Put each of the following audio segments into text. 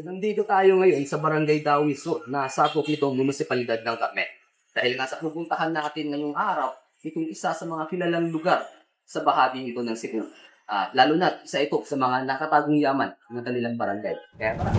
Nandito tayo ngayon sa Barangay Dawi Sur na sakop nitong munisipalidad ng Carmen. Dahil nga sa pupuntahan natin ngayong araw, itong isa sa mga kilalang lugar sa bahaging ito ng Cebu. Ah, lalo na isa ito sa mga nakatagong yaman ng kanilang barangay. Kaya tara.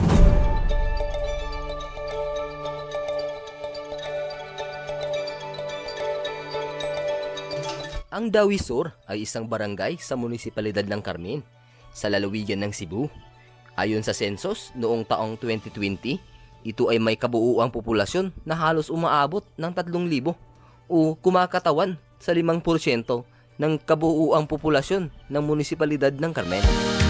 Ang Dawi Sur ay isang barangay sa munisipalidad ng Carmen, sa lalawigan ng Cebu. Ayon sa census noong taong 2020, ito ay may kabuuang populasyon na halos umaabot ng 3,000 o kumakatawan sa 5% ng kabuuang populasyon ng munisipalidad ng Carmen.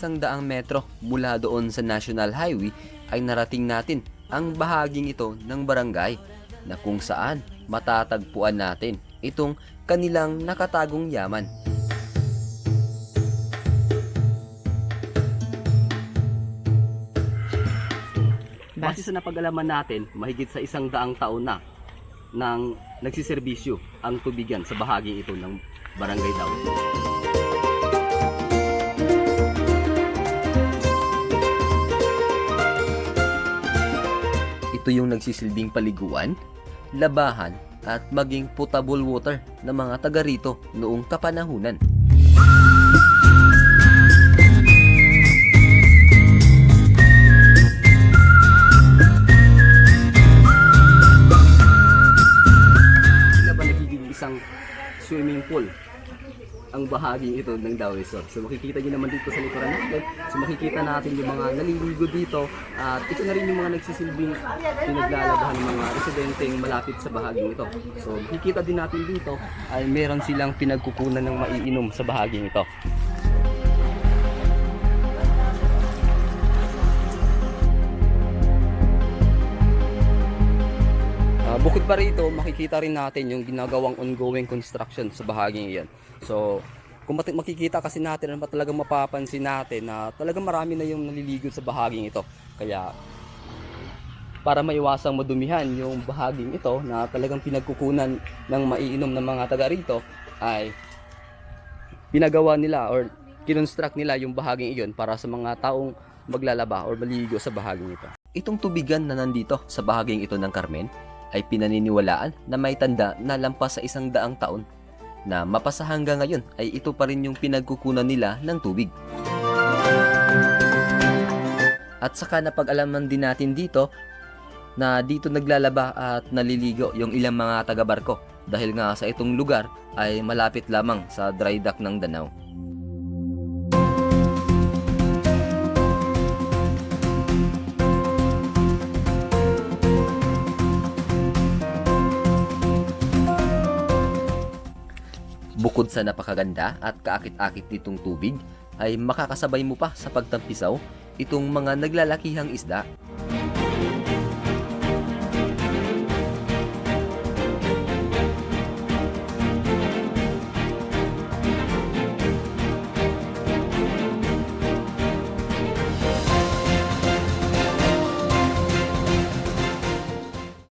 Isang daang metro mula doon sa National Highway ay narating natin ang bahaging ito ng barangay na kung saan matatagpuan natin itong kanilang nakatagong yaman. Base sa napag-alaman natin, mahigit sa isang daang taon na nang nagsiservisyo ang tubigan sa bahagi ito ng Barangay Daw. Ito yung nagsisilbing paliguan, labahan at maging potable water ng mga taga rito noong kapanahunan. Sila ba isang swimming pool ang bahagi ito ng Dawe Resort. So makikita nyo naman dito sa likuran natin. So makikita natin yung mga naliligo dito. At ito na rin yung mga nagsisilbing pinaglalabahan ng mga residenteng malapit sa bahaging ito. So makikita din natin dito ay meron silang pinagkukunan ng maiinom sa bahaging ito. Pa rito, makikita rin natin yung ginagawang ongoing construction sa bahaging iyan. So, kung makikita kasi natin, ano talagang mapapansin natin na talagang marami na yung naliligo sa bahaging ito. Kaya, para maiwasang madumihan yung bahaging ito na talagang pinagkukunan ng maiinom ng mga taga rito, ay pinagawa nila or kinonstruct nila yung bahaging iyon para sa mga taong maglalaba or maligo sa bahaging ito. Itong tubigan na nandito sa bahaging ito ng Carmen ay pinaniniwalaan na may tanda na lampas sa isang daang taon na mapasa hanggang ngayon ay ito pa rin yung pinagkukunan nila ng tubig. At saka napag-alaman din natin dito na dito naglalaba at naliligo yung ilang mga taga-barko dahil nga sa itong lugar ay malapit lamang sa dry dock ng Danau. Bukod sa napakaganda at kaakit-akit nitong tubig, ay makakasabay mo pa sa pagtampisaw itong mga naglalakihang isda.